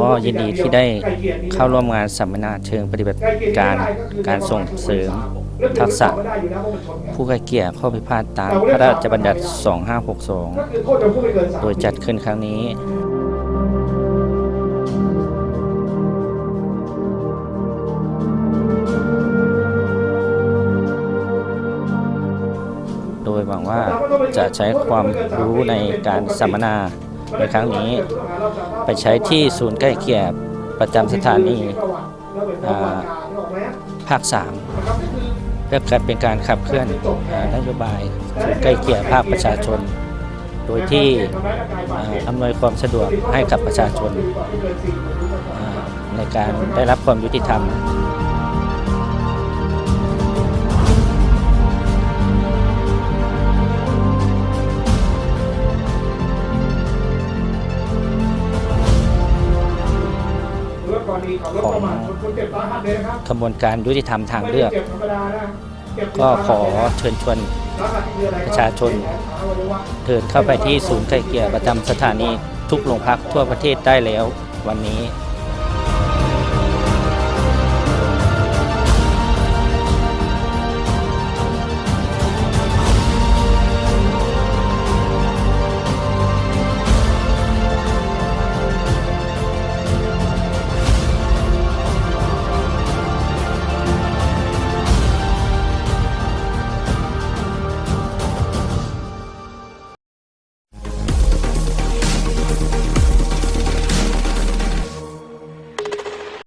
ก็ยินดีที่ได้เข้าร่วมงานสัมมนาเชิงปฏิบัติการการส่งเสริม ทักษะผู้ไกลเกลี่ยข้อพิพาทตามพระราชบัญญัติ 2562 โดยจัดขึ้นครั้งนี้โดยหวังว่าจะใช้ความรู้ในการสัมมนา ในครั้งนี้ไปใช้ที่ศูนย์ใกล้เคียงประจำสถานีภาค 3 เพื่อการเป็นการขับเคลื่อนนโยบายศูนย์ใกล้เคียงภาคประชาชน โดยที่อำนวยความสะดวกให้กับประชาชนในการได้รับความยุติธรรม ของกระบวนการยุติธรรมทางเลือก ก็ขอเชิญชวนประชาชนเดินเข้าไปที่ศูนย์ไกลเกลี่ยประจำสถานีทุกโรงพักทั่วประเทศได้แล้ววันนี้